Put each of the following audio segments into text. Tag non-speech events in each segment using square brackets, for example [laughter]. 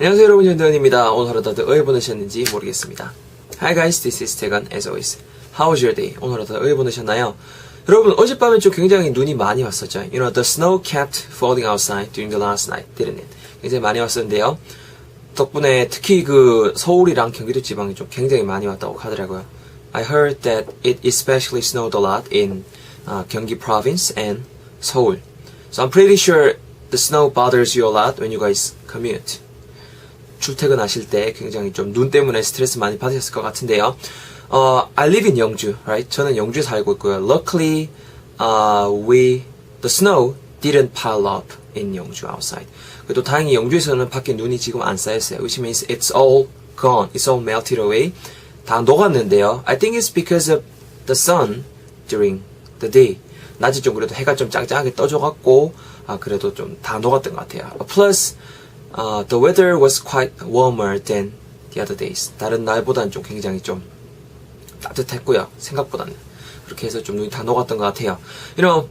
안녕하세요 여러분 전대현입니다. 오늘 하루 다들 어디 보내셨는지 모르겠습니다. Hi guys, this is Tegan as always. How was your day? 오늘 하루 다들 어디 보내셨나요? 여러분 어젯밤에 좀 굉장히 눈이 많이 왔었죠. You know, the snow kept falling outside during the last night, didn't it? 굉장히 많이 왔었는데요. 덕분에 특히 그 서울이랑 경기도 지방이 좀 굉장히 많이 왔다고 하더라고요. I heard that it especially snowed a lot in uh, 경기 province and 서울. So I'm pretty sure the snow bothers you a lot when you guys commute. 출퇴근하실 때 굉장히 좀 눈 때문에 스트레스 많이 받으셨을 것 같은데요. 어, I live in 영주, right? 저는 영주에 살고 있고요. Luckily, uh, we the snow didn't pile up in 영주 outside. 그래도 다행히 영주에서는 밖에 눈이 지금 안 쌓였어요. Which means it's all gone, it's all melted away. 다 녹았는데요. I think it's because of the sun during the day. 낮에 좀 그래도 해가 좀 짱짱하게 떠줘갖고 아 그래도 좀 다 녹았던 것 같아요. Plus, uh, the weather was quite warmer than the other days. 다른 날보다는 좀 굉장히 좀 따뜻했고요. 생각보다는 그렇게 해서 좀 눈이 다 녹았던 것 같아요. You know,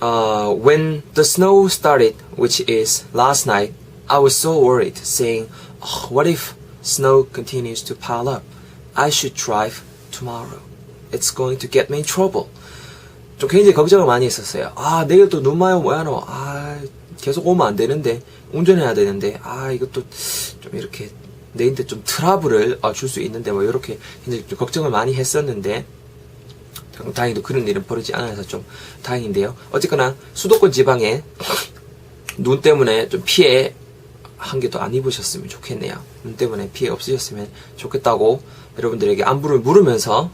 uh, when the snow started, which is last night, I was so worried, saying, oh, "What if snow continues to pile up? I should drive tomorrow. It's going to get me in trouble." 좀 굉장히 걱정을 많이 했었어요. 아, 내일 또 눈 와요, 뭐야노. 아, 계속 오면 안 되는데, 운전해야 되는데, 아, 이것도 좀 이렇게 내인데 좀 트러블을 어, 줄수 있는데, 뭐, 이렇게 좀 걱정을 많이 했었는데, 다행히도 그런 일은 벌어지지 않아서 좀 다행인데요. 어쨌거나 수도권 지방에 [coughs] 눈 때문에 좀 피해 한개더안 입으셨으면 좋겠네요. 눈 때문에 피해 없으셨으면 좋겠다고 여러분들에게 안부를 물으면서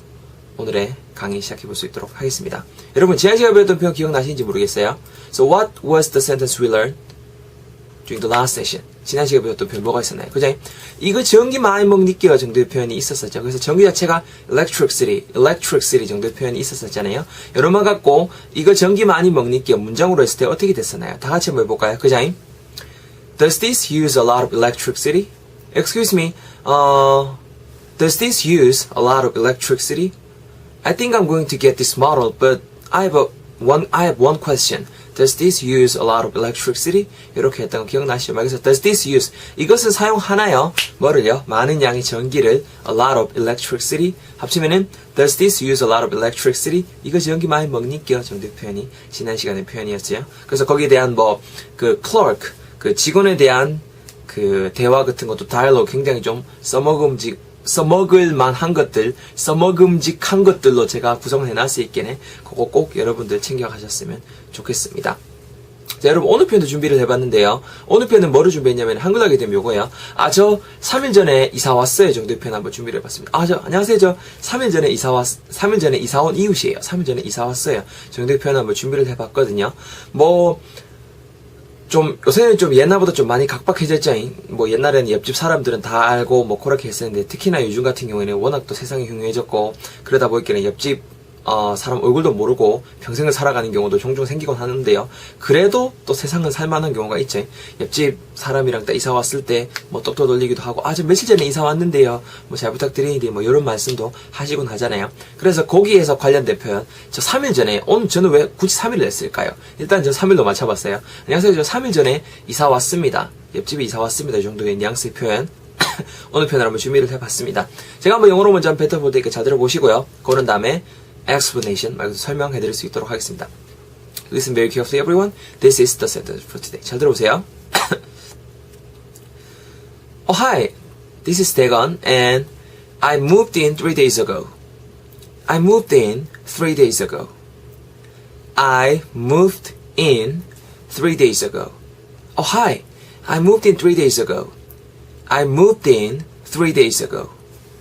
오늘의 강의 시작해 볼 수 있도록 하겠습니다. 여러분 지난 시간에 배웠던 표현 기억나시는지 모르겠어요. So what was the sentence we learned during the last session? 지난 시간에 배웠던 표현 뭐가 있었나요? 그죠? 이거 전기 많이 먹니까 정도의 표현이 있었었죠. 그래서 전기 자체가 electricity, electricity 정도의 표현이 있었었잖아요. 여러분 갖고 이거 전기 많이 먹니까 문장으로 했을 때 어떻게 됐었나요? 다 같이 한번 해볼까요? 그죠? Does this use a lot of electricity? Excuse me, uh, does this use a lot of electricity? I think I'm going to get this model, but I have a one. I have one question. Does this use a lot of electricity? 이렇게 했던 거 기억나시죠? 그래서 does this use 이것은 사용하나요? 뭐를요? 많은 양의 전기를 a lot of electricity 합치면은 does this use a lot of electricity? 이거 전기 많이 먹니까 정도 표현이 지난 시간의 표현이었죠. 그래서 거기에 대한 뭐 그 clerk 그 직원에 대한 그 대화 같은 것도 다이얼로그 굉장히 좀 써먹음직 써먹을 만한 것들, 써먹음직한 것들로 제가 구성을 해놨을 수 있겠네. 그거 꼭 여러분들 챙겨가셨으면 좋겠습니다. 자, 여러분, 오늘 편도 준비를 해봤는데요. 오늘 편은 뭐를 준비했냐면, 한글 하게 되면 요거예요. 아, 저 3일 전에 이사 왔어요. 정도의 편 한번 준비를 해봤습니다. 아, 저, 안녕하세요. 저 3일 전에 이사 왔, 3일 전에 이사 온 이웃이에요. 3일 전에 이사 왔어요. 정도의 편 한번 준비를 해봤거든요. 뭐, 좀 요새는 좀 옛날보다 좀 많이 각박해졌죠. 뭐 옛날에는 옆집 사람들은 다 알고 뭐 그렇게 했었는데 특히나 요즘 같은 경우에는 워낙 또 세상이 흉흉해졌고 그러다 보니까 옆집 어, 사람 얼굴도 모르고 평생을 살아가는 경우도 종종 생기곤 하는데요. 그래도 또 세상은 살만한 경우가 있죠. 옆집 사람이랑 딱 이사 왔을 때뭐 똑똑 돌리기도 하고 아저 며칠 전에 이사 왔는데요. 뭐 잘 부탁드리는데 뭐 이런 말씀도 하시곤 하잖아요. 그래서 거기에서 관련된 표현 저 3일 전에 오늘 저는 왜 굳이 3일을 냈을까요? 일단 저 3일로 맞춰봤어요. 안녕하세요. 저 3일 전에 이사 왔습니다. 옆집에 이사 왔습니다. 이 정도의 뉘앙스의 표현. [coughs] 오늘 편을 한번 준비를 해봤습니다. 제가 한번 영어로 먼저 한번 뱉어볼 테니까 잘 들어보시고요. 그런 다음에 explanation 말고 설명해 드릴 수 있도록 하겠습니다. Listen very carefully everyone. This is the sentence for today. 잘 들어보세요. [coughs] oh hi. This is Dagon and I moved in three days ago. I moved in three days ago. I moved in three days ago. Oh hi. I moved in three days ago. I moved in three days ago.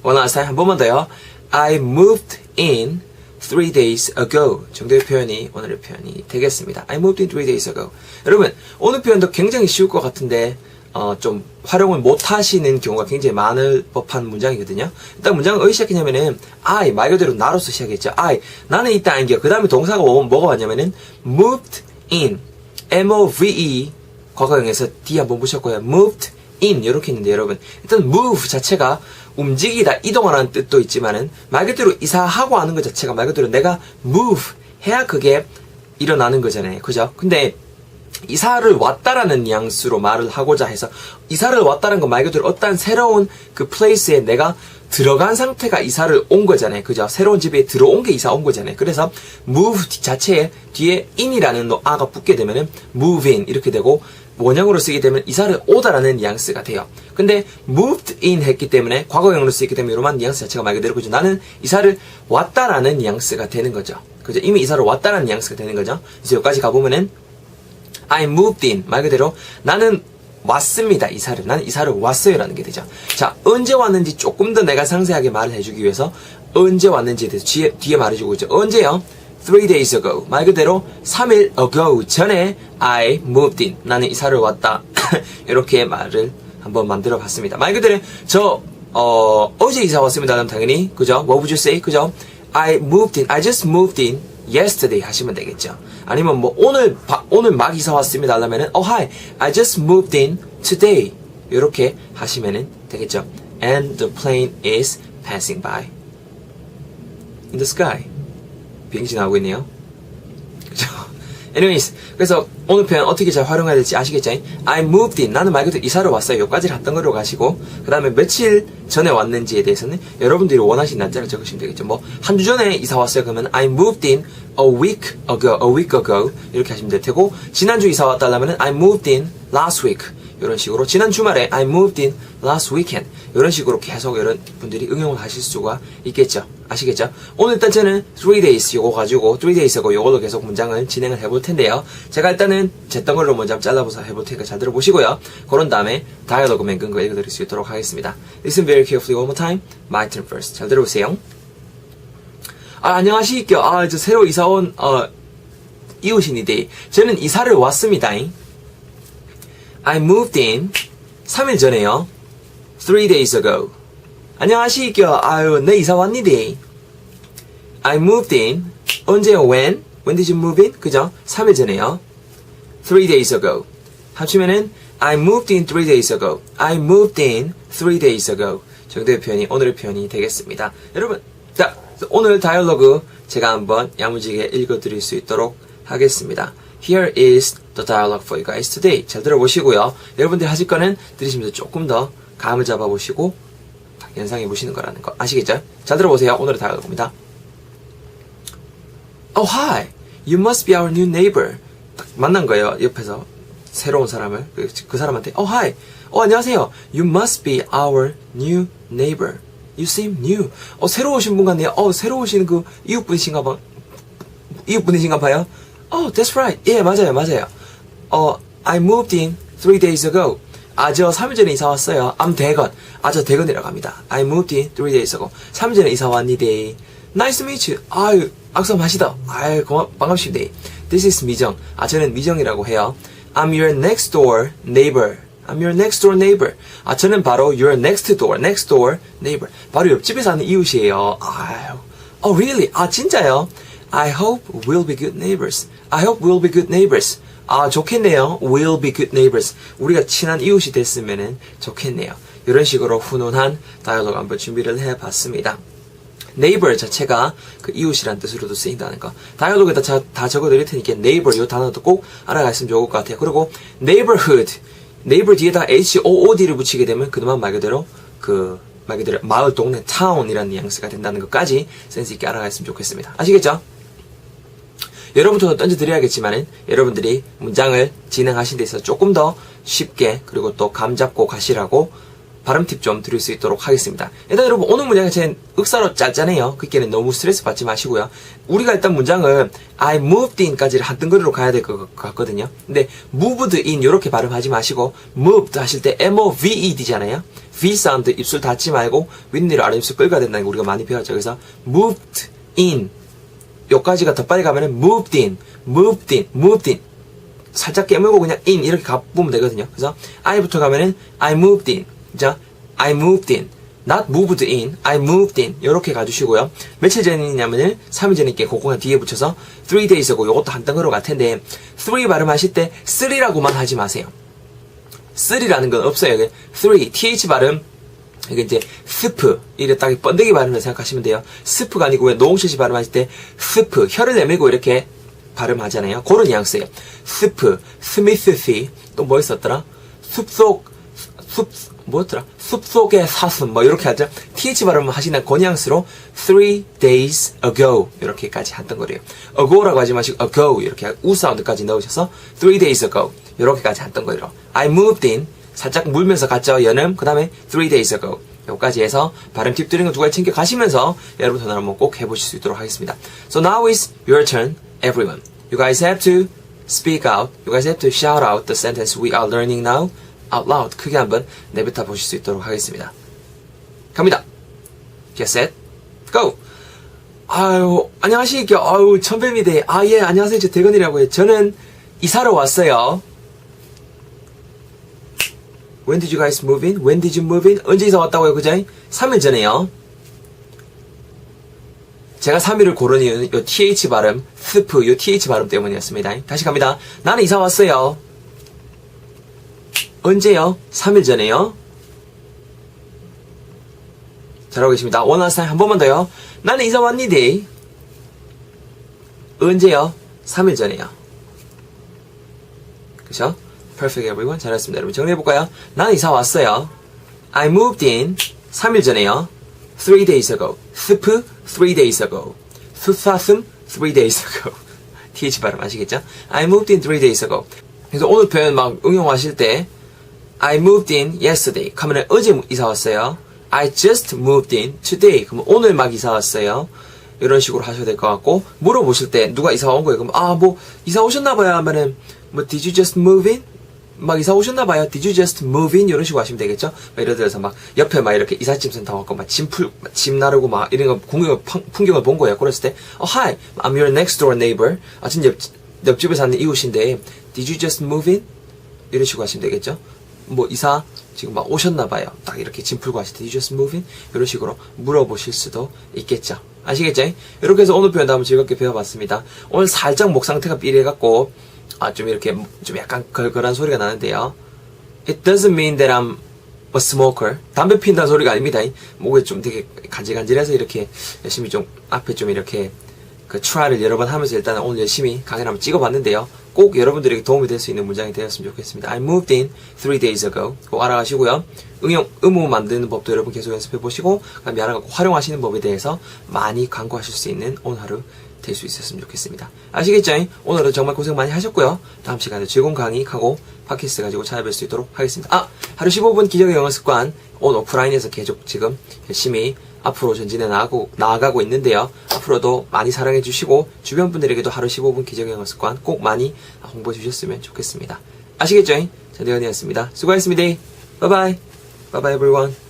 One last time 한 번만 더요. I moved in three days ago 정도의 표현이 오늘의 표현이 되겠습니다. I moved in three days ago. 여러분 오늘 표현도 굉장히 쉬울 것 같은데 어, 좀 활용을 못 하시는 경우가 굉장히 많을 법한 문장이거든요. 일단 문장은 어디 시작했냐면은 I 말 그대로 나로서 시작했죠. I 나는 있다 안겨. 그 다음에 동사가 오면 뭐가 왔냐면은 moved in M-O-V-E 과거형에서 D 한번 보셨고요. moved in 이렇게 있는데 여러분 일단 move 자체가 움직이다 이동하라는 뜻도 있지만은 말 그대로 이사하고 하는 것 자체가 말 그대로 내가 move 해야 그게 일어나는 거잖아요. 그죠? 근데 이사를 왔다라는 뉘앙스로 말을 하고자 해서 이사를 왔다는 건 말 그대로 어떤 새로운 그 플레이스에 내가 들어간 상태가 이사를 온 거잖아요. 그죠? 새로운 집에 들어온 게 이사 온 거잖아요. 그래서 move 자체에 뒤에 in이라는 아가 붙게 되면은 move in 이렇게 되고 원형으로 쓰게 되면 이사를 오다라는 뉘앙스가 돼요. 근데 moved in 했기 때문에 과거형으로 쓰기 때문에 이런 뉘앙스 자체가 말 그대로 그죠? 나는 이사를 왔다라는 뉘앙스가 되는 거죠. 그죠? 이미 이사를 왔다라는 뉘앙스가 되는 거죠. 그래서 여기까지 가보면은 I moved in 말 그대로 나는 왔습니다 이사를 나는 이사를 왔어요 라는 게 되죠 자 언제 왔는지 조금 더 내가 상세하게 말을 해주기 위해서 언제 왔는지에 대해서 뒤에, 뒤에 말해주고 있죠 언제요? Three days ago 말 그대로 3일 ago 전에 I moved in 나는 이사를 왔다 이렇게 말을 한번 만들어 봤습니다 말 그대로 저 어, 어제 이사 왔습니다 그럼 당연히 그죠? What would you say? 그죠? I moved in I just moved in yesterday 하시면 되겠죠. 아니면 뭐 오늘 바, 오늘 막 이사 왔습니다 하려면은 oh hi I just moved in today 이렇게 하시면은 되겠죠. And the plane is passing by in the sky 비행기 나오고 있네요. 그죠? Anyways, 그래서 오늘 표현 어떻게 잘 활용해야 될지 아시겠죠? I moved in. 나는 말 그대로 이사를 왔어요. 여기까지를 했던 걸로 가시고, 그 다음에 며칠 전에 왔는지에 대해서는 여러분들이 원하시는 날짜를 적으시면 되겠죠. 뭐, 한 주 전에 이사 왔어요. 그러면 I moved in a week ago, a week ago. 이렇게 하시면 될 테고, 지난주 이사 왔다면 I moved in last week. 이런 식으로 지난 주말에 I moved in last weekend 이런 식으로 계속 여러 분들이 응용을 하실 수가 있겠죠. 아시겠죠? 오늘 일단 저는 3 days 요거 가지고 3 days고 요걸로 계속 문장을 진행을 해볼 텐데요. 제가 일단은 제 덩어리로 먼저 잘라서 해볼 테니까 잘 들어보시고요. 그런 다음에 다이얼로그 맹근 거 읽어드릴 수 있도록 하겠습니다. Listen very carefully one more time. My turn first. 잘 들어보세요. 아 안녕하시겠죠 아저 새로 이사 온 어, 이웃인데 저는 이사를 왔습니다 I moved in 3일 전에요. 3 days ago. 안녕하시죠. 아유, 내 이사 왔니다. I moved in. 언제요? When? When did you move in? 그죠? 3일 전에요. 3 days ago. 합치면은 I moved in 3 days ago. I moved in 3 days ago. 정도의 표현이 오늘의 표현이 되겠습니다. 여러분, 자, 오늘 다이얼로그 제가 한번 야무지게 읽어드릴 수 있도록 하겠습니다. Here is the dialogue for you guys today. 잘 들어보시고요. 여러분들이 하실 거는 들으시면서 조금 더 감을 잡아보시고 연상해 보시는 거라는 거 아시겠죠? 잘 들어보세요. 오늘의 다이얼로그입니다. Oh hi, you must be our new neighbor. 딱 만난 거예요. 옆에서 새로운 사람을 그, 그 사람한테 Oh hi, 어 안녕하세요. You must be our new neighbor. You seem new. 어 새로 오신 분 같네요. 어 새로 오신 그 이웃 분이신가 봐. 이웃 분이신가 봐요. Oh, that's right. 예, 맞아요, 맞아요. 어, I moved in three days ago. 아, 저 3일 전에 이사 왔어요. I'm 대건. 아, 저 대건이라고 합니다. I moved in three days ago. 3일 전에 이사 왔니다. Nice to meet you. 아유, 악수 마시다. 아유, 고마, 반갑습니다. This is 미정. 아, 저는 미정이라고 해요. I'm your next door neighbor. I'm your next door neighbor. 아, 저는 바로 your next door, next door neighbor. 바로 옆집에 사는 이웃이에요. 아유. Oh, really? 아, 진짜요? I hope we'll be good neighbors. I hope we'll be good neighbors. 아, 좋겠네요. We'll be good neighbors. 우리가 친한 이웃이 됐으면 좋겠네요. 이런 식으로 훈훈한 다이얼로그 한번 준비를 해봤습니다. neighbor 자체가 그 이웃이란 뜻으로도 쓰인다는 거. 다이얼로그에다 다, 다 적어드릴 테니까 neighbor 이 단어도 꼭 알아갔으면 좋을 것 같아요. 그리고 neighborhood, neighbor 뒤에다 H-O-O-D를 붙이게 되면 그동안 말 그대로 그, 말 그대로 마을, 동네, town이라는 뉘앙스가 된다는 것까지 센스 있게 알아갔으면 좋겠습니다. 아시겠죠? 여러분들도 던져드려야겠지만은 여러분들이 문장을 진행하신 데 있어서 조금 더 쉽게 그리고 또 감 잡고 가시라고 발음 팁 좀 드릴 수 있도록 하겠습니다. 일단 여러분 오늘 문장이 제 윽사로 짧잖아요. 그게는 너무 스트레스 받지 마시고요. 우리가 일단 문장을 I moved in까지를 한 덩어리로 가야 될 것 같거든요. 근데 moved in 이렇게 발음하지 마시고 moved 하실 때 M-O-V-E-D잖아요. V 사운드 입술 닫지 말고 윗니를 아래 입술 끌어야 된다는 거 우리가 많이 배웠죠. 그래서 moved in 요까지가 더 빨리 가면은 moved in, moved in, moved in. 살짝 깨물고 그냥 in 이렇게 가보면 되거든요. 그래서 I부터 가면은 I moved in. 자, I moved in. not moved in, I moved in. 이렇게 가주시고요. 며칠 전이냐면은 3일 전이께 그거 뒤에 붙여서 3 days고 요것도 한 덩어리로 갈 텐데 3 발음하실 때 3라고만 하지 마세요. 3라는 건 없어요. 3, th 발음 이게 이제 스프 이래 딱 번데기 발음을 생각하시면 돼요. 스프가 아니고 왜 노홍철씨 발음하실 때 스프 혀를 내밀고 이렇게 발음하잖아요. 그런 뉘앙스예요. 스프, 스미스시, 또 뭐 있었더라? 숲속, 숲, 뭐였더라? 숲속의 사슴, 뭐, 이렇게 하죠. th 발음 하시는 그 뉘앙스로 three days ago, 이렇게까지 했던 거래요. ago라고 하지 마시고 ago, 이렇게 우 사운드까지 넣으셔서 three days ago, 이렇게까지 했던 거예요. I moved in, 살짝 물면서 갔죠, 연음. 그 다음에 three days ago. 여기까지 해서 발음 팁 드린 거두 가지 챙겨 가시면서 여러분 전화 한번 꼭 해보실 수 있도록 하겠습니다. So now is your turn, everyone. You guys have to speak out. You guys have to shout out the sentence we are learning now out loud. 크게 한번 내뱉어 보실 수 있도록 하겠습니다. 갑니다. Get set, go. 아유, 안녕하십니까. 아유, 천뱀이대. 아, 예, 안녕하세요. 저 대건이라고 해요. 저는 이사로 왔어요. When did you guys move in? When did you move in? 언제 이사 왔다고요, 그죠? 3일 전에요. 제가 3일을 고른 이유는 요 th 발음, 스프, 요 th 발음 때문이었습니다. 다시 갑니다. 나는 이사 왔어요. 언제요? 3일 전에요. 잘하고 계십니다. 원하는 사람 한 번만 더요. 나는 이사 왔니데. 언제요? 3일 전에요. 그죠? Perfect everyone. 잘했습니다. 여러분 정리해볼까요? 나는 이사 왔어요. I moved in 3일 전에요. 3 days ago. 스프 3 days ago. 수사슴 3 days ago. th 발음 아시겠죠? I moved in 3 days ago. 그래서 오늘 표현 막 응용하실 때 I moved in yesterday. 하면 어제 이사 왔어요. I just moved in today. 그러면 오늘 막 이사 왔어요. 이런 식으로 하셔야 될 것 같고 물어보실 때 누가 이사 온 거예요. 그럼 아 뭐 이사 오셨나 봐요 하면은 뭐 Did you just move in? 막 이사 오셨나 봐요. Did you just move in? 이런 식으로 하시면 되겠죠. 막 예를 들어서 막 옆에 막 이렇게 이삿짐 센터 왔고 막짐풀짐 나르고 막 이런 거 풍경을, 풍경을 본 거예요. 그랬을 때 oh, hi, I'm your next door neighbor. 아 진짜 옆, 옆집에 사는 이웃인데 Did you just move in? 이런 식으로 하시면 되겠죠. 뭐 이사 지금 막 오셨나 봐요. 딱 이렇게 짐 풀고 하실 때 Did you just move in? 이런 식으로 물어보실 수도 있겠죠. 아시겠죠? 이렇게 해서 오늘 표현도 한번 즐겁게 배워봤습니다. 오늘 살짝 목 상태가 삐래갖고 아, 좀 이렇게 좀 약간 걸걸한 소리가 나는데요. It doesn't mean that I'm a smoker. 담배 피운다는 소리가 아닙니다. 목에 좀 되게 간질간질해서 이렇게 열심히 좀 앞에 좀 이렇게 그 트라이를 여러 번 하면서 일단 오늘 열심히 강의를 한번 찍어봤는데요. 꼭 여러분들에게 도움이 될 수 있는 문장이 되었으면 좋겠습니다. I moved in three days ago. 꼭 알아가시고요. 응용, 의무 만드는 법도 여러분 계속 연습해 보시고, 그다음에 알아갖고 활용하시는 법에 대해서 많이 강구하실 수 있는 오늘 하루 될 수 있었으면 좋겠습니다. 아시겠죠? 오늘은 정말 고생 많이 하셨고요. 다음 시간에 즐거운 강의하고 팟캐스트 가지고 찾아뵐 수 있도록 하겠습니다. 아! 하루 15분 기적의 영어 습관 온 오프라인에서 계속 지금 열심히 앞으로 전진해 나가고, 나아가고 있는데요. 앞으로도 많이 사랑해 주시고 주변 분들에게도 하루 15분 기적의 영어 습관 꼭 많이 홍보해 주셨으면 좋겠습니다. 아시겠죠? 전대현이었습니다. 수고하셨습니다. 바이바이. 바이바이 everyone.